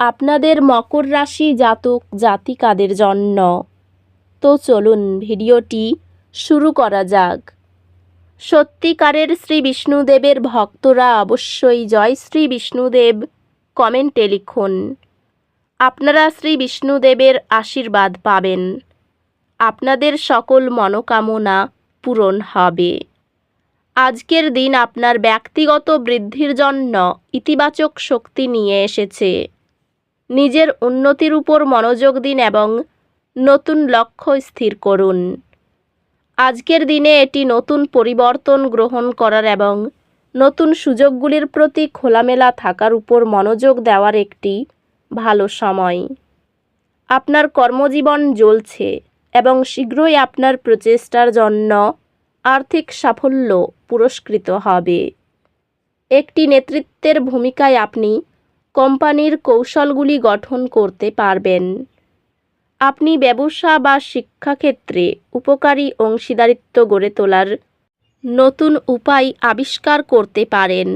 আপনাদের মকর রাশি জাতক, জাতিকাদের জন্য। তো চলুন ভিডিওটি শুরু করা যাক। সত্যিকারের শ্রী বিষ্ণুদেবের ভক্তরা অবশ্যই জয় শ্রী বিষ্ণুদেব কমেন্টে লিখুন। আপনারা শ্রী বিষ্ণুদেবের আশীর্বাদ পাবেন। আপনাদের সকল মনোকামনা পূরণ হবে। আজকের দিন আপনার ব্যক্তিগত বৃদ্ধির জন্য ইতিবাচক শক্তি নিয়ে এসেছে। নিজের উন্নতির উপর মনোযোগ দিন এবং নতুন লক্ষ্য স্থির করুন। আজকের দিনে এটি নতুন পরিবর্তন গ্রহণ করার এবং নতুন সুযোগগুলির প্রতি খোলামেলা থাকার উপর মনোযোগ দেওয়ার একটি ভালো সময়। আপনার কর্মজীবন জ্বলছে এবং শীঘ্রই আপনার প্রচেষ্টার জন্য আর্থিক সাফল্য পুরস্কৃত হবে। একটি নেতৃত্বের ভূমিকায় আপনি কোম্পানির কৌশলগুলি গঠন করতে পারবেন। আপনি ব্যবসা বা শিক্ষাক্ষেত্রে উপকারী অংশীদারিত্ব গড়ে তোলার নতুন উপায় আবিষ্কার করতে পারেন।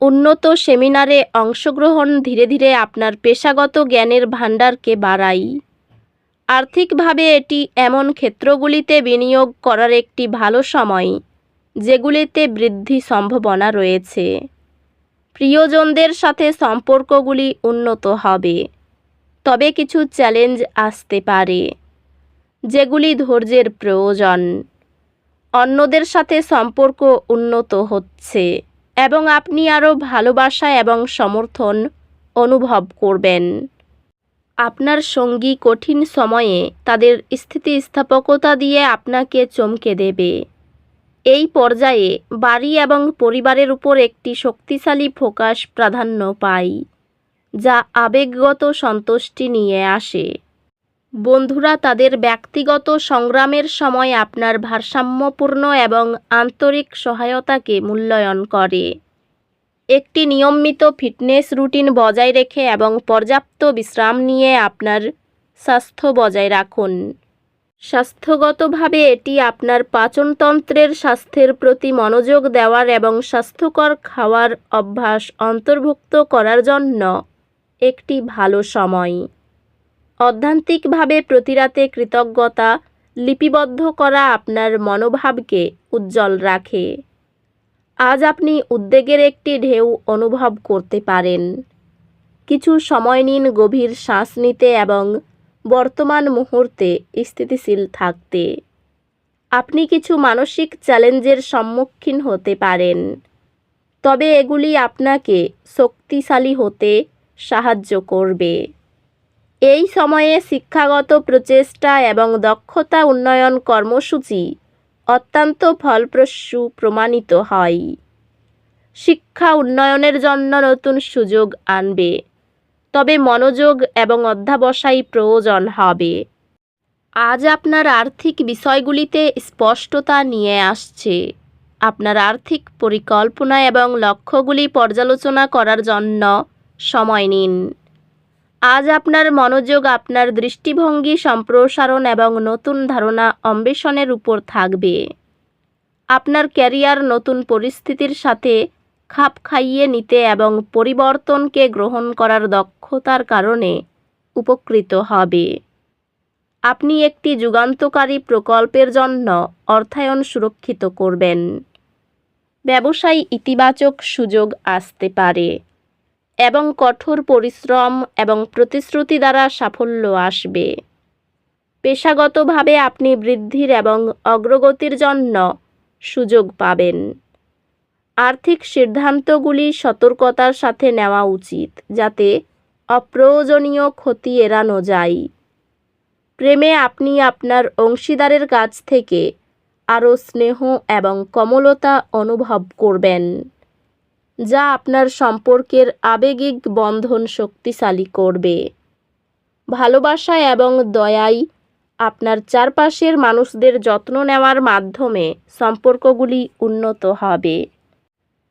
উন্নত সেমিনারে অংশগ্রহণ ধীরে ধীরে আপনার পেশাগত জ্ঞানের ভাণ্ডারকে বাড়াই আর্থিকভাবে এটি এমন ক্ষেত্রগুলিতে বিনিয়োগ করার একটি ভালো সময়, যেগুলিতে বৃদ্ধি সম্ভাবনা রয়েছে। প্রিয়জনদের সাথে সম্পর্কগুলি উন্নত হবে। তবে কিছু চ্যালেঞ্জ আসতে পারে, যেগুলি ধৈর্যের প্রয়োজন। অন্যদের সাথে সম্পর্ক উন্নত হচ্ছে এবং আপনি আরও ভালোবাসা এবং সমর্থন অনুভব করবেন। আপনার সঙ্গী কঠিন সময়ে তাদের স্থিতিস্থাপকতা দিয়ে আপনাকে চমকে দেবে। এই পর্যায়ে বাড়ি এবং পরিবারের উপর একটি শক্তিশালী ফোকাস প্রাধান্য পায় যা আবেগগত সন্তুষ্টি নিয়ে আসে। বন্ধুরা, তাদের ব্যক্তিগত সংগ্রামের সময় আপনার ভারসাম্যপূর্ণ এবং আন্তরিক সহায়তাকে মূল্যায়ন করে। একটি নিয়মিত ফিটনেস রুটিন বজায় রেখে এবং পর্যাপ্ত বিশ্রাম নিয়ে আপনার স্বাস্থ্য বজায় রাখুন। স্বাস্থ্যগতভাবে এটি আপনার পাচনতন্ত্রের স্বাস্থ্যের প্রতি মনোযোগ দেওয়ার এবং স্বাস্থ্যকর খাওয়ার অভ্যাস অন্তর্ভুক্ত করার জন্য একটি ভালো সময়। অধ্যান্তিকভাবে প্রতিরাতে কৃতজ্ঞতা লিপিবদ্ধ করা আপনার মনোভাবকে উজ্জ্বল রাখে। আজ আপনি উদ্বেগের একটি ঢেউ অনুভব করতে পারেন। কিছু সময় নিন গভীর শ্বাস নিতে এবং বর্তমান মুহূর্তে স্থিতিশীল থাকতে। আপনি কিছু মানসিক চ্যালেঞ্জের সম্মুখীন হতে পারেন। তবে এগুলি আপনাকে শক্তিশালী হতে সাহায্য করবে। এই সময়ে শিক্ষাগত প্রচেষ্টা এবং দক্ষতা উন্নয়ন কর্মসূচি অত্যন্ত ফলপ্রসূ প্রমাণিত হয়। শিক্ষা উন্নয়নের জন্য নতুন সুযোগ আনবে। তবে মনোযোগ এবং অধ্যাবসায় প্রয়োজন হবে। আজ আপনার আর্থিক বিষয়গুলিতে স্পষ্টতা নিয়ে আসছে। আপনার আর্থিক পরিকল্পনা এবং লক্ষ্যগুলি পর্যালোচনা করার জন্য সময় নিন। আজ আপনার মনোযোগ আপনার দৃষ্টিভঙ্গি সম্প্রসারণ এবং নতুন ধারণা অন্বেষণের উপর থাকবে। আপনার ক্যারিয়ার নতুন পরিস্থিতির সাথে খাপ খাইয়ে নিতে এবং পরিবর্তনকে গ্রহণ করার দক্ষতার কারণে উপকৃত হবে। আপনি একটি যুগান্তকারী প্রকল্পের জন্য অর্থায়ন সুরক্ষিত করবেন। ব্যবসায় ইতিবাচক সুযোগ আসতে পারে এবং কঠোর পরিশ্রম এবং প্রতিশ্রুতি দ্বারা সাফল্য আসবে। পেশাগতভাবে আপনি বৃদ্ধির এবং অগ্রগতির জন্য সুযোগ পাবেন। আর্থিক সিদ্ধান্তগুলি সতর্কতার সাথে নেওয়া উচিত, যাতে অপ্রয়োজনীয় ক্ষতি এড়ানো যায়। প্রেমে আপনি আপনার অংশীদারের কাছ থেকে আরও স্নেহ এবং কমলতা অনুভব করবেন, যা আপনার সম্পর্কের আবেগিক বন্ধন শক্তিশালী করবে। ভালোবাসা এবং দয়াই আপনার চারপাশের মানুষদের যত্ন নেওয়ার মাধ্যমে সম্পর্কগুলি উন্নত হবে।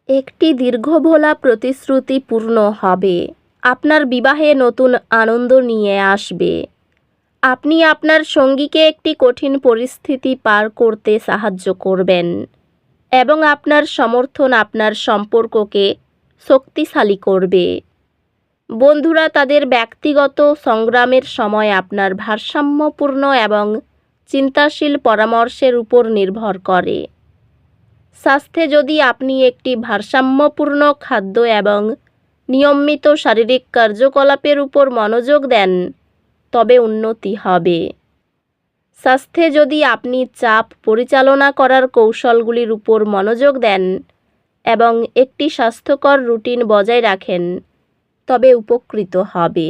একটি দীর্ঘভোলা প্রতিশ্রুতি পূর্ণ হবে। আপনার বিবাহে নতুন আনন্দ নিয়ে আসবে। আপনি আপনার সঙ্গীকে একটি কঠিন পরিস্থিতি পার করতে সাহায্য করবেন এবং আপনার সমর্থন আপনার সম্পর্ককে শক্তিশালী করবে। বন্ধুরা, তাদের ব্যক্তিগত সংগ্রামের সময় আপনার ভারসাম্যপূর্ণ এবং চিন্তাশীল পরামর্শের উপর নির্ভর করে। স্বাস্থ্যে যদি আপনি একটি ভারসাম্যপূর্ণ খাদ্য এবং নিয়মিত শারীরিক কার্যকলাপের উপর মনোযোগ দেন, তবে উন্নতি হবে। স্বাস্থ্যে যদি আপনি চাপ পরিচালনা করার কৌশলগুলির উপর মনোযোগ দেন এবং একটি স্বাস্থ্যকর রুটিন বজায় রাখেন, তবে উপকৃত হবে।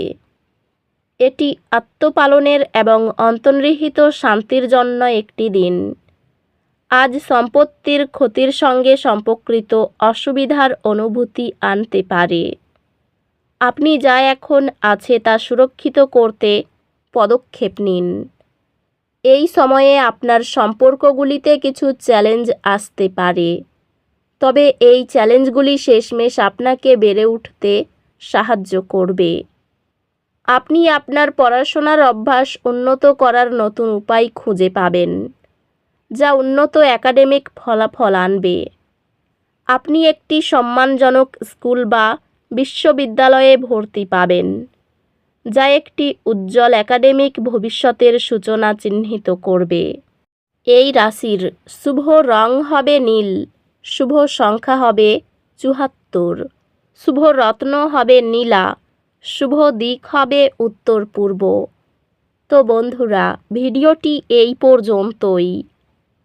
এটি আত্মপালনের এবং অন্তর্নিহিত শান্তির জন্য একটি দিন। আজ সম্পত্তির ক্ষতির সঙ্গে সম্পর্কিত অসুবিধার অনুভূতি আনতে পারে। আপনি যা এখন আছে তা সুরক্ষিত করতে পদক্ষেপ নিন। এই সময়ে আপনার সম্পর্কগুলিতে কিছু চ্যালেঞ্জ আসতে পারে। তবে এই চ্যালেঞ্জগুলি শেষমেশ আপনাকে বেড়ে উঠতে সাহায্য করবে। আপনি আপনার পড়াশোনার অভ্যাস উন্নত করার নতুন উপায় খুঁজে পাবেন। যা উন্নত একাডেমিক ফলাফল আনবে। আপনি একটি সম্মানজনক স্কুল বা বিশ্ববিদ্যালয়ে ভর্তি পাবেন, যা একটি উজ্জ্বল একাডেমিক ভবিষ্যতের সূচনা চিহ্নিত করবে। এই রাশির শুভ রং হবে নীল, শুভ সংখ্যা হবে চুহাত্তর শুভ রত্ন হবে নীলা, শুভ দিক হবে উত্তর পূর্ব তো বন্ধুরা, ভিডিওটি এই পর্যন্তই।